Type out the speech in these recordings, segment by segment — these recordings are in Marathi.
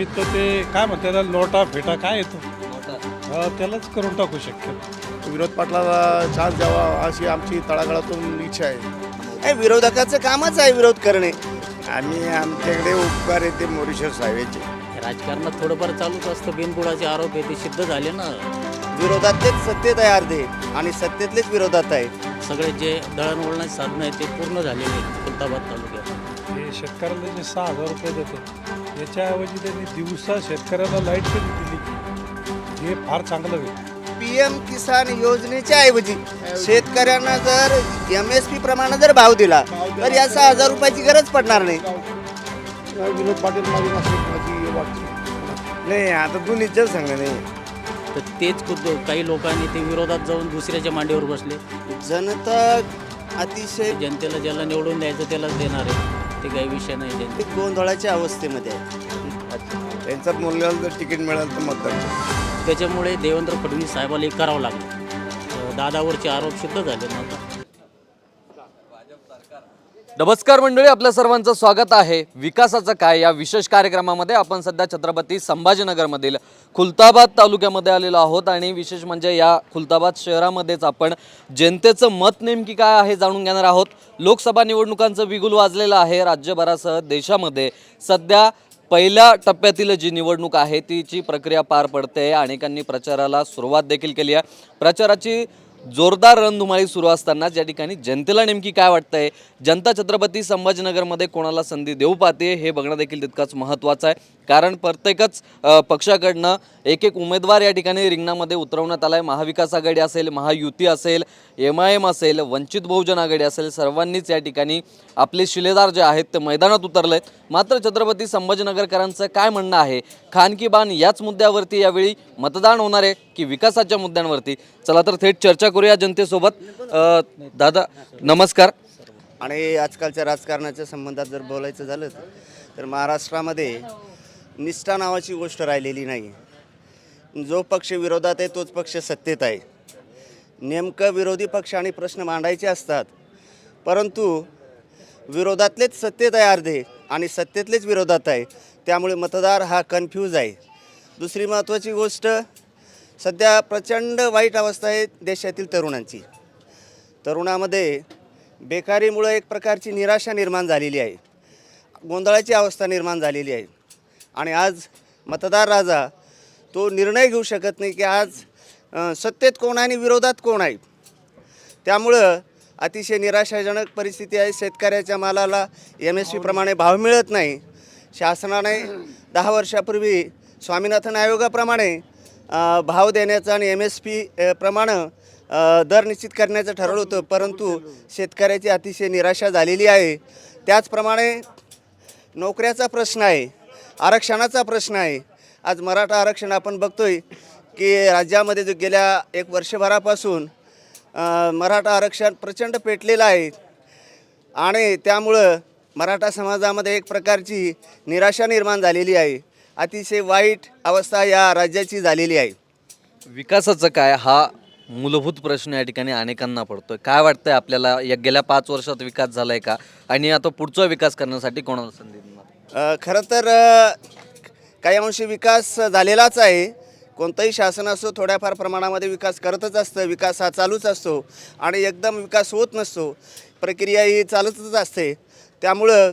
तर ते काय म्हणतात त्याला नोटा फेटा काय येतो? त्यालाच करून टाकू शक्य विरोध पाटलाला चान्स द्यावा अशी आमची तळागाळातून इच्छा आहे. हे विरोधकाचं कामच आहे विरोध करणे. आम्ही आमच्याकडे उपकार येते मोरिशस हायवेचे राजकारणात थोडंफार चालूच असतं. बिनबुडाचे आरोप आहे ते सिद्ध झाले ना. विरोधातलेच सत्तेत आहे अर्धे आणि सत्तेतलेच विरोधात आहे सगळे जे दळणवळणाचे साधनं आहेत ते पूर्ण झालेले आहेत. खुलताबाद तालुक्यात. हे शेतकऱ्याला जे सहा हजार रुपये देते याच्याऐवजी त्यांनी दिवसा शेतकऱ्याला लाइट कधी दिली. हे फार चांगलं होईल. पी एम किसान योजनेच्या ऐवजी शेतकऱ्यांना जर एम एस पी प्रमाणे जर भाव दिला तर या सहा हजार रुपयाची गरज पडणार नाही. विरोध पाटील नाही आता दोन्हीच्या संघ नाही. तर तेच खुद काही लोकांनी ते विरोधात जाऊन दुसऱ्याच्या मांडीवर बसले. जनता अतिशय जनतेला ज्याला निवडून द्यायचं त्यालाच देणार आहे. ते काही विषय नाही जनते गोंधळाच्या अवस्थेमध्ये आहे त्यांच्यात मूल्याला जर तिकीट मिळालं तर मतदान त्याच्यामुळे देवेंद्र फडणवीस साहेबाला हे करावं लागलं. दादावरचे आरोप सिद्ध झाले ना आता नमस्कार मंडळी आपल्या सर्वांचं स्वागत आहे. विकासाचं काय? या विशेष कार्यक्रमामध्ये आपण सध्या छत्रपती संभाजीनगरमधील खुलताबाद तालुक्यामध्ये आलेलो आहोत आणि विशेष म्हणजे या खुलताबाद शहरामध्येच आपण जनतेचं मत नेमकी काय आहे जाणून घेणार आहोत. लोकसभा निवडणुकांचं बिगुल वाजलेलं आहे. राज्यभरासह देशामध्ये सध्या पहिल्या टप्प्यातील जी निवडणूक आहे तिची प्रक्रिया पार पडते अनेकांनी प्रचाराला सुरुवात देखील केली आहे. प्रचाराची जोरदार रणधुमाळी सुरू असतानाच या ठिकाणी जनतेला नेमकी काय वाटतंय? जनता छत्रपती संभाजीनगरमध्ये कोणाला संधी देऊ पाहते? हे बघणं देखील तितकंच महत्त्वाचं आहे. कारण प्रत्येकच पक्षाकडनं एक एक उमेदवार या ठिकाणी रिंगणामध्ये उतरवण्यात आला आहे महाविकास आघाडी असेल महायुती असेल एम आय एम असेल वंचित बहुजन आघाडी असेल सर्वांनीच या ठिकाणी आपले शिलेदार जे आहेत ते मैदानात उतरले आहेत मात्र छत्रपती संभाजीनगरकरांचं काय म्हणणं आहे? खानकी बाण याच मुद्द्यावरती यावेळी मतदान होणार आहे की विकासाच्या मुद्द्यांवरती? चला तर थेट चर्चा करूया जनतेसोबत. दादा नमस्कार. आणि आजकालच्या राजकारणाच्या संबंधात जर बोलायचं झालं तर महाराष्ट्रामध्ये निष्ठा नावाची गोष्ट राहिलेली नाही. जो पक्ष विरोधात आहे तोच पक्ष सत्तेत आहे. नेमकं विरोधी पक्ष आणि प्रश्न मांडायचे असतात. परंतु विरोधातलेच सत्तेत आहे अर्धे आणि सत्तेतलेच विरोधात आहे. त्यामुळे मतदार हा कन्फ्यूज आहे. दुसरी महत्त्वाची गोष्ट सध्या प्रचंड वाईट अवस्था आहे देशातील तरुणांची. तरुणामध्ये बेकारीमुळं एक प्रकारची निराशा निर्माण झालेली आहे. गोंधळाची अवस्था निर्माण झालेली आहे. आणि आज मतदार राजा तो निर्णय घेऊ शकत नाही की आज सत्तेत कोण आहे आणि विरोधात कोण आहे. त्यामुळं अतिशय निराशाजनक परिस्थिती आहे. शेतकऱ्याच्या मालाला एम एस पीप्रमाणे भाव मिळत नाही. शासनाने दहा वर्षापूर्वी स्वामीनाथन आयोगाप्रमाणे भाव देण्याचं आणि एम एस पी प्रमाणं दर निश्चित करण्याचं ठरवलं होतं. परंतु शेतकऱ्याची अतिशय निराशा झालेली आहे. त्याचप्रमाणे नोकऱ्याचा प्रश्न आहे आरक्षणाचा प्रश्न आहे. आज मराठा आरक्षण आपण बघतोय की राज्यामध्ये जो गेल्या एक वर्षभरापासून मराठा आरक्षण प्रचंड पेटलेलं आहे. आणि त्यामुळं मराठा समाजामध्ये एक प्रकारची निराशा निर्माण झालेली आहे. अतिशय वाईट अवस्था या राज्याची झालेली आहे. विकासाचं काय? हा मूलभूत प्रश्न या ठिकाणी अनेकांना पडतोय. काय वाटतंय आपल्याला? या गेल्या पाच वर्षात विकास झालाय का? आणि आता पुढचा विकास करण्यासाठी कोणाला संधी देणार खरं तर काही अंशी विकास झालेलाच आहे. कोणतंही शासन असो थोड्याफार प्रमाणामध्ये विकास करतच असतं. विकास हा चालूच असतो आणि एकदम विकास होत नसतो. प्रक्रिया ही चालतच असते. त्यामुळं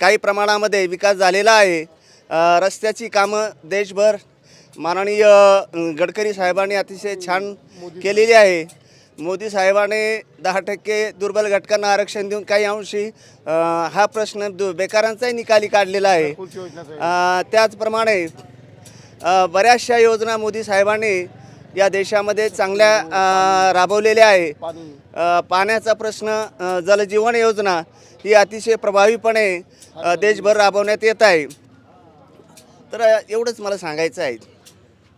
काही प्रमाणामध्ये विकास झालेला आहे. रस्त्याची कामं देशभर माननीय गडकरी साहेबांनी अतिशय छान केलेली आहे. मोदी साहेबाने दहा टक्के दुर्बल घटकांना आरक्षण देऊन काही अंशी हा प्रश्न दु बेकारांचाही निकाली काढलेला आहे. त्याचप्रमाणे बऱ्याचशा योजना मोदी साहेबांनी या देशामध्ये चांगल्या राबवलेल्या आहे. पाण्याचा प्रश्न जलजीवन योजना ही अतिशय प्रभावीपणे देशभर राबवण्यात येत आहे. तर एवढंच मला सांगायचं आहे.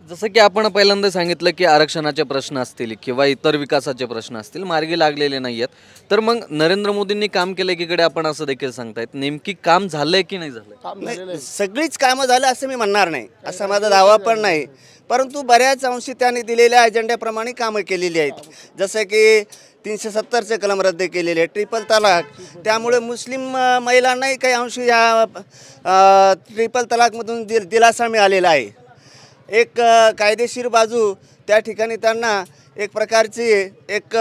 जसं की आपण पहिल्यांदा सांगितलं की आरक्षणाचे प्रश्न असतील किंवा इतर विकासाचे प्रश्न असतील मार्गी लागलेले नाही आहेत तर मग नरेंद्र मोदींनी काम केलं एकीकडे आपण असं देखील सांगतायत. नेमकी काम झालंय की नाही झालंय? नाही सगळीच कामं झालं असं मी म्हणणार नाही. असा माझा दावा पण नाही. परंतु बऱ्याच अंशी त्यांनी दिलेल्या अजेंड्याप्रमाणे कामं केलेली आहेत. जसं की तीनशे सत्तरचे कलम रद्द केलेले आहे ट्रिपल तलाक. त्यामुळे मुस्लिम महिलांनाही काही अंश या ट्रिपल तलाकमधून दि दिलासा मिळालेला आहे. एक कायदेशीर बाजू त्या ठिकाणी त्यांना एक प्रकारची एक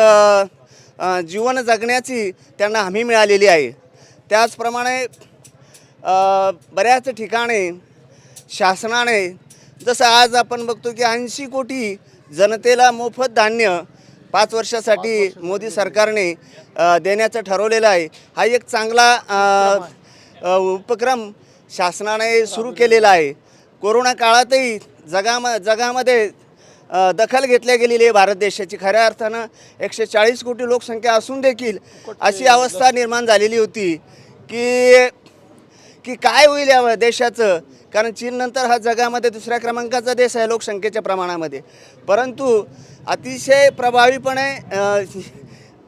जीवन जगण्याची त्यांना हमी मिळालेली आहे. त्याचप्रमाणे बऱ्याच ठिकाणी शासनाने जसं आज आपण बघतो की ऐंशी कोटी जनतेला मोफत धान्य पाच वर्षासाठी मोदी सरकारने देण्याचं ठरवलेलं आहे. हा एक चांगला उपक्रम शासनाने सुरू केलेला आहे. कोरोना काळातही जगाम जगामध्ये दखल घेतल्या गेलेली आहे भारत देशाची. खऱ्या अर्थानं एकशे चाळीस कोटी लोकसंख्या असून देखील अशी अवस्था निर्माण झालेली होती की की काय होईल या देशाचं? कारण चीननंतर हा जगामध्ये दुसऱ्या क्रमांकाचा देश आहे लोकसंख्येच्या प्रमाणामध्ये. परंतु अतिशय प्रभावीपणे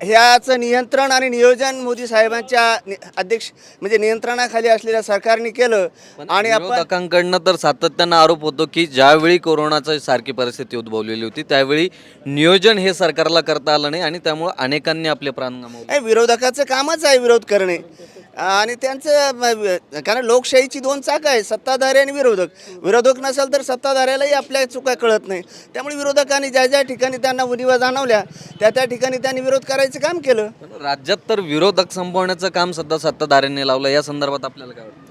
ह्याचं नियंत्रण आणि नियोजन मोदी साहेबांच्या अध्यक्ष म्हणजे नियंत्रणाखाली असलेल्या सरकारने केलं आणि विरोधकांकडनं तर सातत्यानं आरोप होतो की ज्यावेळी कोरोनाची सारखी परिस्थिती उद्भवलेली होती त्यावेळी नियोजन हे सरकारला करता आलं नाही आणि त्यामुळे अनेकांनी आपले प्राण गमावले विरोधकाचं कामच आहे विरोध करणे. आणि त्यांचं कारण लोकशाहीची दोन चाक आहे सत्ताधारी आणि विरोधक. विरोधक नसेल तर सत्ताधाऱ्यालाही आपल्या चुका कळत नाही. त्यामुळे विरोधकांनी ज्या ज्या ठिकाणी त्यांना उणिवा जाणवल्या त्या त्या ठिकाणी त्यांनी विरोध करायचं काम केलं. राज्यात तर विरोधक संपवण्याचं काम सध्या सत्ताधाऱ्यांनी लावलं या संदर्भात आपल्याला काय वाटतं?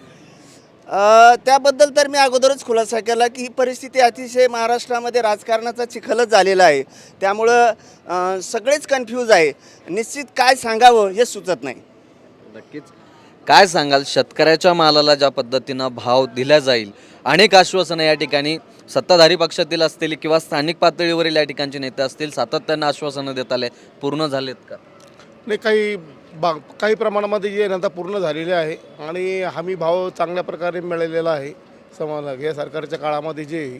त्याबद्दल तर मी अगोदरच खुलासा केला की ही परिस्थिती अतिशय महाराष्ट्रामध्ये राजकारणाचा चिखलच झालेला आहे. त्यामुळं सगळेच कन्फ्यूज आहे. निश्चित काय सांगावं हे सुचत नाही. नक्कीच. काय सांगाल? शेतकऱ्याच्या मालाला ज्या पद्धतीनं भाव दिला जाईल अनेक आश्वासनं या ठिकाणी सत्ताधारी पक्षातील असतील किंवा स्थानिक पातळीवरील या ठिकाणचे नेते असतील सातत्यानं आश्वासनं देत आले पूर्ण झालेत का? नाही काही बा काही प्रमाणामध्ये जे आहे ना आता पूर्ण झालेले आहे आणि हमी भाव चांगल्या प्रकारे मिळालेला आहे. समाजाला या सरकारच्या काळामध्ये जे आहे,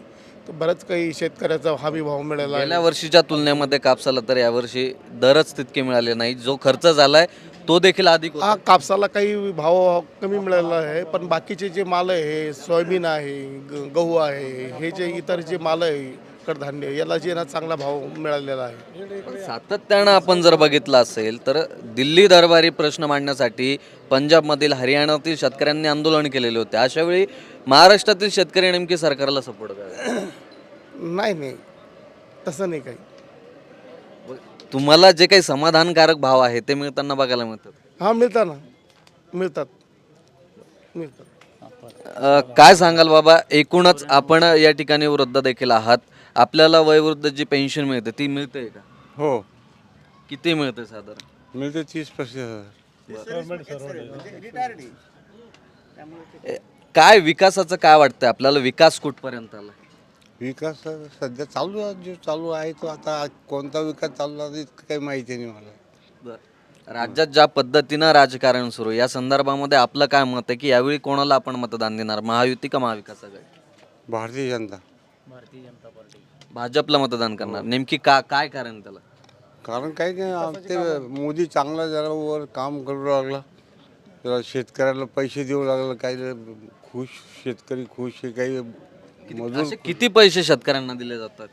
तर बरंच काही शेतकऱ्याचा हमी भाव मिळाला आहे. गेल्या वर्षीच्या तुलनेमध्ये कापसाला तर यावर्षी दरच तितके मिळाले नाही. जो खर्च झालाय तो देखील अधिक होता. हा कापसाला काही भाव कमी मिळालेला आहे पण बाकीचे जे माल आहे सोयाबीन आहे ग- गहू आहे हे जे इतर जे माल आहे कडधान्य याला जे ना चांगला भाव मिळालेला आहे. सातत्यानं आपण जर बघितलं असेल तर दिल्ली दरबारी प्रश्न मांडण्यासाठी पंजाबमधील हरियाणातील शेतकऱ्यांनी आंदोलन केलेले होते. अशा वेळी महाराष्ट्रातील शेतकरी नेमके सरकारला सपोर्ट करा नाही नाही. तसं नाही काही. तुम्हाला जे काही समाधानकारक भाव आहे ते मिळताना बघायला मिळतात? हां मिळतात ना. मिळतात. मिळतात. अ, काय सांगाल बाबा? एकूणच आपण या ठिकाणी वृद्ध देखील आहात. आपल्याला वयोवृद्ध जी पेन्शन मिळते ती मिळते का? हो. किती मिळते साधारण? मिळते तीस पस्तीस ए, काय विकासाचं काय वाटतंय? आपल्याला विकास कुठपर्यंत आला विकास सध्या चालू आहे जो चालू आहे तो आता कोणता विकास चालू आहे इतकं काही माहिती नाही मला. बरं. राज्यात ज्या पद्धतीनं राजकारण सुरू आहे, या संदर्भामध्ये आपलं काय मत आहे की यावेळी कोणाला आपण मतदान देणार? महायुती का महाविकास आघाडी भारतीय जनता भाजपला मतदान करणार. नेमकी का काय कारण त्याला? कारण काही नाही आम- ते मोदी चांगला जरा वर काम करू लागला. जरा शेतकऱ्याला पैसे देऊ लागला काही खुश शेतकरी खुश आहे काही मजूर असे किती पैसे शेतकऱ्यांना दिले जातात?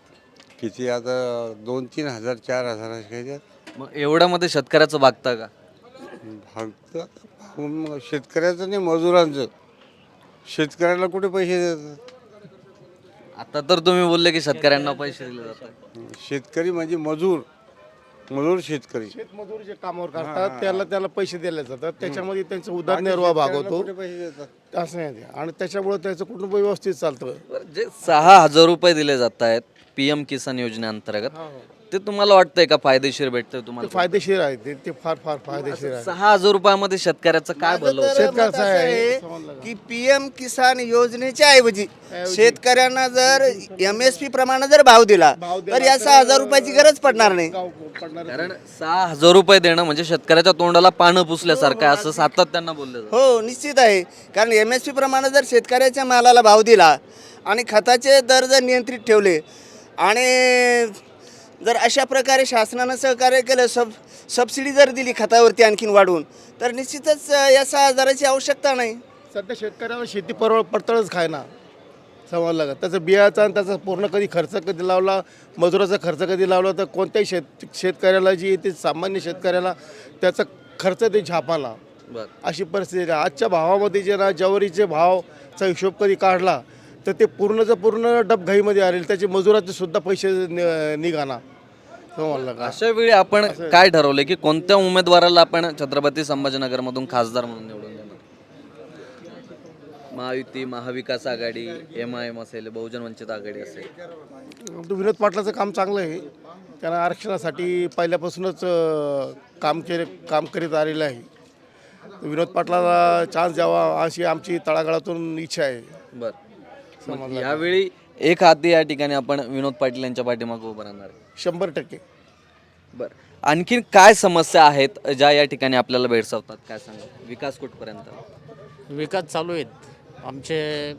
किती आता दोन तीन हजार चार हजार असे काही मग एवढ्यामध्ये शेतकऱ्याचं भागतं का? फक्त आता मग शेतकऱ्याचं नाही मजुरांचं. शेतकऱ्याला कुठे पैसे देतात? आता तर तुम्ही बोलले की शेतकऱ्यांना पैसे दिले जातात. शेतकरी म्हणजे मजूर. मजूर शेतकरी. शेतमजूर जे कामावर करतात त्याला त्याला पैसे दिले जातात. त्याच्यामध्ये त्यांचा उदरनिर्वाह भागवतो कुठे पैसे देतात? असं ते. आणि त्याच्यामुळे त्याचं कुटुंब व्यवस्थित चालतं बरं, जे सहा हजार रुपये दिले जात आहेत पी एम किसान योजनेअंतर्गत ते तुम्हाला वाटतंय का फायदेशीर भेटतंय ते तुम्हाला? फायदेशीर आहे. ते ते फार फार फायदेशीर आहे. सहा हजार रुपयामध्ये शेतकऱ्याचं काय भलं होतं? तर मत शेतकऱ्याचं असं आहे, आहे की पीएम किसान योजनेच्या ऐवजी शेतकऱ्यांना जर एम एस पी प्रमाणे जर भाव दिला तर या सहा हजार रुपयाची गरज पडणार नाही. कारण सहा हजार रुपये देणं म्हणजे शेतकऱ्याच्या तोंडाला पानं पुसल्यासारखं आहे असं सातत्यानं बोललं जातं. हो निश्चित आहे. कारण एम एस पी प्रमाणे जर शेतकऱ्याच्या मालाला भाव दिला आणि खताचे दर जर नियंत्रित ठेवले आणि जर अशा प्रकारे शासनानं सहकार्य केलं सब सबसिडी जर दिली खतावरती आणखीन वाढवून तर निश्चितच या सहा हजाराची आवश्यकता नाही. सध्या शेतकऱ्याला शेती परवड पडतळच खायना समजलं का त्याचं बियाचा आणि त्याचा पूर्ण कधी खर्च कधी लावला मजुराचा खर्च कधी लावला तर कोणत्याही शेत शेतकऱ्याला जी ते सामान्य शेतकऱ्याला त्याचा खर्च ते झापाला. बर. अशी परिस्थिती आहे. आजच्या भावामध्ये जे ना ज्वारीचे भावचा हिशोब कधी काढला तर ते पूर्णचं पूर्ण डबघाईमध्ये आले त्याचे मजुराचे सुद्धा पैसे निघाना. अशा वेळी आपण काय ठरवले की कोणत्या उमेदवाराला आपण छत्रपती संभाजीनगरमधून खासदार म्हणून निवडून देणार? Mahayuti Mahavikas Aghadi M I M असेल बहुजन वंचित आघाडी असेल. तो विनोद पाटलाचं काम चांगलं आहे. त्यांना आरक्षणासाठी पहिल्यापासूनच काम केले काम करीत आलेलं आहे. विनोद पाटलाला चान्स द्यावा अशी आमची तळागाळातून इच्छा आहे. बर. मग यावेळी एक हाती या ठिकाणी आपण विनोद पाटील यांच्या पाठीमागे उभं राहणार. आहे. शंभर टक्के. बर. आणखीन काय समस्या आहेत ज्या या ठिकाणी आपल्याला भेडसावतात? काय सांगा विकास कुठपर्यंत? विकास चालू आहेत. आमचे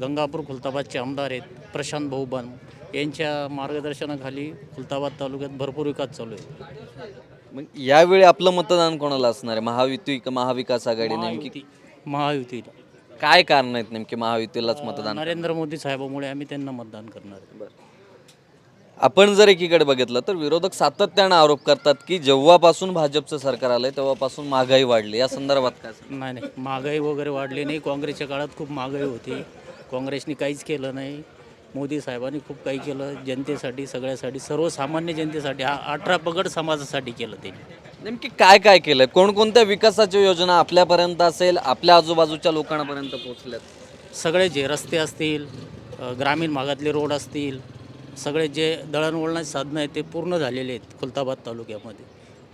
गंगापूर खुलताबादचे आमदार आहेत. प्रशांत भाऊबन यांच्या मार्गदर्शनाखाली खुलताबाद तालुक्यात भरपूर विकास चालू आहे. मग यावेळी आपलं मतदान कोणाला असणार आहे? महायुती का महाविकास आघाडी नेमकी? महायुती. महायुतीला काय कारण आहेत नेमके महायुतीलाच मतदान नरेंद्र मोदी साहेबामुळे आम्ही त्यांना मतदान करणार आहे. आपण जर एकीकडे बघितलं तर विरोधक सातत्यानं आरोप करतात की जेव्हापासून भाजपचं सरकार आलंय तेव्हापासून महागाई वाढली. या संदर्भात काय सांगाल? नाही नाही. महागाई वगैरे वाढली नाही. काँग्रेसच्या काळात खूप महागाई होती. काँग्रेसने काहीच केलं नाही. मोदी साहेबांनी खूप काही केलं. जनतेसाठी सगळ्यासाठी सर्वसामान्य जनतेसाठी हा अठरा पगड समाजासाठी केलं त्यांनी. नेमकी काय काय केलंय? कोणकोणत्या विकासाच्या योजना आपल्यापर्यंत असेल आपल्या आजूबाजूच्या लोकांपर्यंत पोहोचल्यात? सगळे जे रस्ते असतील अ, ग्रामीण भागातले रोड असतील सगळे जे दळणवळणाचे साधनं आहेत ते पूर्ण झालेले आहेत खुलताबाद तालुक्यामध्ये.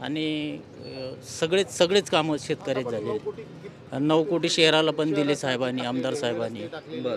आणि अ, सगळेच सगळेच कामं शेतकऱ्यात झाले आहेत नऊ कोटी शहराला पण दिले साहेबांनी आमदार साहेबांनी. बर.